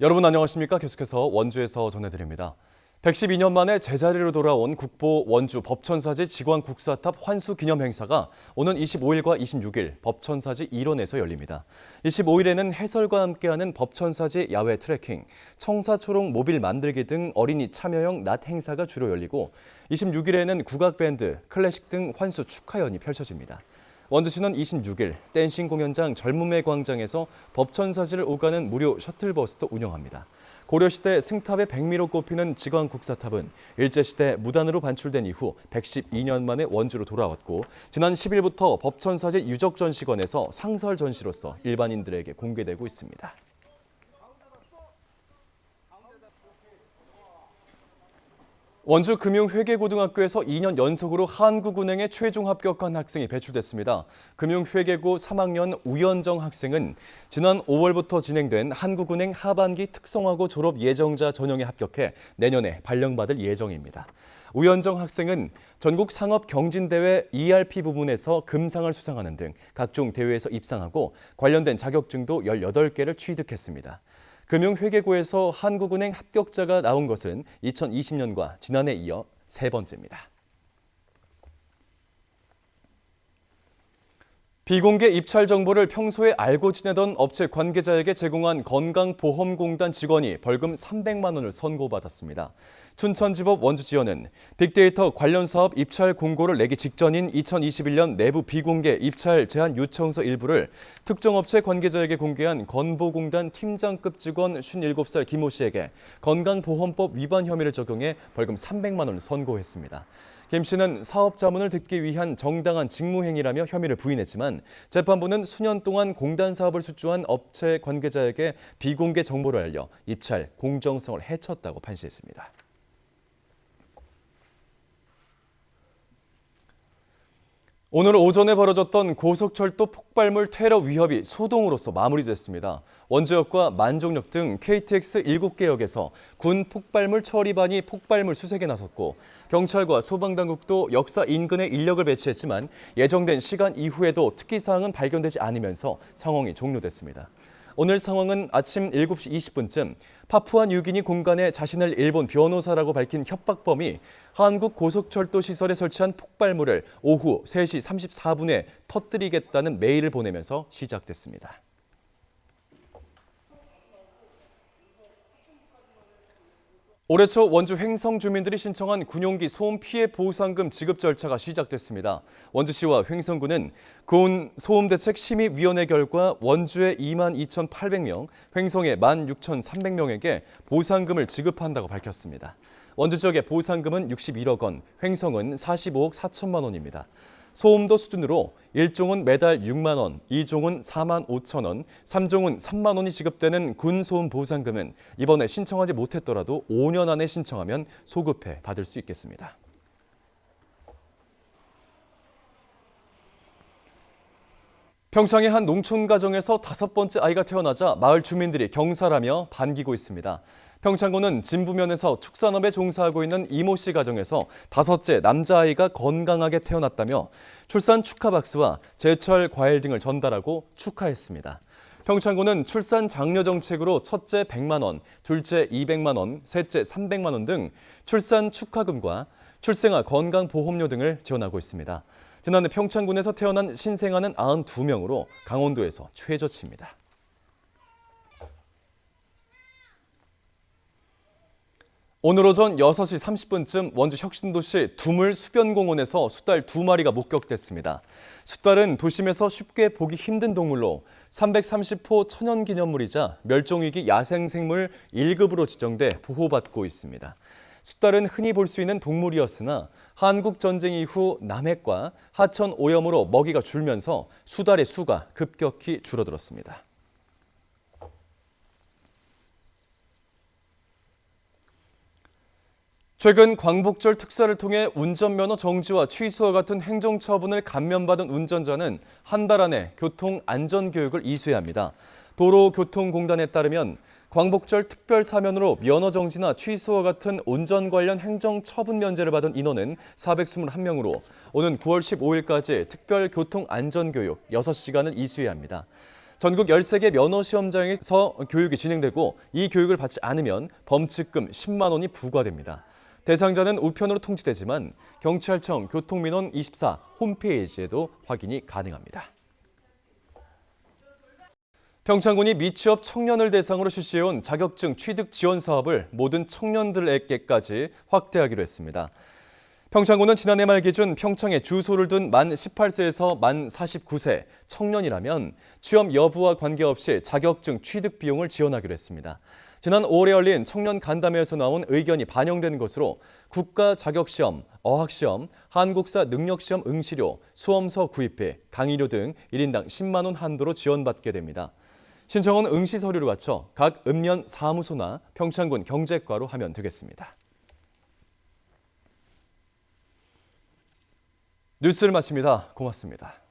여러분 안녕하십니까? 계속해서 원주에서 전해드립니다. 112년 만에 제자리로 돌아온 국보 원주 법천사지 직원 국사탑 환수 기념 행사가 오는 25일과 26일 법천사지 일원에서 열립니다. 25일에는 해설과 함께하는 법천사지 야외 트레킹, 청사초롱 모빌 만들기 등 어린이 참여형 낮 행사가 주로 열리고 26일에는 국악밴드, 클래식 등 환수 축하연이 펼쳐집니다. 원주시는 26일 댄싱 공연장 젊음의 광장에서 법천사지를 오가는 무료 셔틀버스도 운영합니다. 고려시대 승탑의 백미로 꼽히는 직왕 국사탑은 일제시대 무단으로 반출된 이후 112년 만에 원주로 돌아왔고 지난 10일부터 법천사지 유적전시관에서 상설 전시로서 일반인들에게 공개되고 있습니다. 원주 금융회계고등학교에서 2년 연속으로 한국은행에 최종 합격한 학생이 배출됐습니다. 금융회계고 3학년 우연정 학생은 지난 5월부터 진행된 한국은행 하반기 특성화고 졸업 예정자 전형에 합격해 내년에 발령받을 예정입니다. 우연정 학생은 전국 상업 경진대회 ERP 부문에서 금상을 수상하는 등 각종 대회에서 입상하고 관련된 자격증도 18개를 취득했습니다. 금융회계고에서 한국은행 합격자가 나온 것은 2020년과 지난해 이어 세 번째입니다. 비공개 입찰 정보를 평소에 알고 지내던 업체 관계자에게 제공한 건강보험공단 직원이 벌금 300만 원을 선고받았습니다. 춘천지법 원주지원은 빅데이터 관련 사업 입찰 공고를 내기 직전인 2021년 내부 비공개 입찰 제한 요청서 일부를 특정 업체 관계자에게 공개한 건보공단 팀장급 직원 57살 김모 씨에게 건강보험법 위반 혐의를 적용해 벌금 300만 원을 선고했습니다. 김 씨는 사업 자문을 듣기 위한 정당한 직무행위라며 혐의를 부인했지만 재판부는 수년 동안 공단 사업을 수주한 업체 관계자에게 비공개 정보를 알려 입찰 공정성을 해쳤다고 판시했습니다. 오늘 오전에 벌어졌던 고속철도 폭발물 테러 위협이 소동으로서 마무리됐습니다. 원주역과 만종역 등 KTX 7개 역에서 군 폭발물 처리반이 폭발물 수색에 나섰고 경찰과 소방당국도 역사 인근에 인력을 배치했지만 예정된 시간 이후에도 특기 사항은 발견되지 않으면서 상황이 종료됐습니다. 오늘 상황은 아침 7시 20분쯤 파푸아 뉴기니 공간에 자신을 일본 변호사라고 밝힌 협박범이 한국 고속철도 시설에 설치한 폭발물을 오후 3시 34분에 터뜨리겠다는 메일을 보내면서 시작됐습니다. 올해 초 원주 횡성 주민들이 신청한 군용기 소음 피해 보상금 지급 절차가 시작됐습니다. 원주시와 횡성군은 군 소음 대책 심의 위원회 결과 원주의 2만 2,800명, 횡성의 1만 6,300명에게 보상금을 지급한다고 밝혔습니다. 원주 지역의 보상금은 61억 원, 횡성은 45억 4천만 원입니다. 소음도 수준으로 1종은 매달 6만 원, 2종은 4만 5천 원, 3종은 3만 원이 지급되는 군소음 보상금은 이번에 신청하지 못했더라도 5년 안에 신청하면 소급해 받을 수 있겠습니다. 평창의 한 농촌 가정에서 다섯 번째 아이가 태어나자 마을 주민들이 경사라며 반기고 있습니다. 평창군은 진부면에서 축산업에 종사하고 있는 이모 씨 가정에서 다섯째 남자아이가 건강하게 태어났다며 출산 축하 박수와 제철 과일 등을 전달하고 축하했습니다. 평창군은 출산 장려 정책으로 첫째 100만 원, 둘째 200만 원, 셋째 300만 원 등 출산 축하금과 출생아 건강 보험료 등을 지원하고 있습니다. 지난해 평창군에서 태어난 신생아는 92명으로 강원도에서 최저치입니다. 오늘 오전 6시 30분쯤 원주 혁신도시 두물 수변공원에서 수달 두 마리가 목격됐습니다. 수달은 도심에서 쉽게 보기 힘든 동물로 330호 천연기념물이자 멸종위기 야생생물 1급으로 지정돼 보호받고 있습니다. 수달은 흔히 볼 수 있는 동물이었으나 한국 전쟁 이후 남핵과 하천 오염으로 먹이가 줄면서 수달의 수가 급격히 줄어들었습니다. 최근 광복절 특사를 통해 운전면허 정지와 취소와 같은 행정처분을 감면받은 운전자는 한 달 안에 교통 안전교육을 이수해야 합니다. 도로교통공단에 따르면 광복절 특별 사면으로 면허 정지나 취소와 같은 운전 관련 행정 처분 면제를 받은 인원은 421명으로 오는 9월 15일까지 특별 교통 안전 교육 6시간을 이수해야 합니다. 전국 13개 면허 시험장에서 교육이 진행되고 이 교육을 받지 않으면 범칙금 10만 원이 부과됩니다. 대상자는 우편으로 통지되지만 경찰청 교통민원 24 홈페이지에도 확인이 가능합니다. 평창군이 미취업 청년을 대상으로 실시해온 자격증 취득 지원 사업을 모든 청년들에게까지 확대하기로 했습니다. 평창군은 지난해 말 기준 평창에 주소를 둔 만 18세에서 만 49세 청년이라면 취업 여부와 관계없이 자격증 취득 비용을 지원하기로 했습니다. 지난 5월에 열린 청년 간담회에서 나온 의견이 반영된 것으로 국가 자격시험, 어학시험, 한국사 능력시험 응시료, 수험서 구입비, 강의료 등 1인당 10만 원 한도로 지원받게 됩니다. 신청은 응시 서류를 갖춰 각 읍면 사무소나 평창군 경제과로 하면 되겠습니다. 뉴스를 마칩니다. 고맙습니다.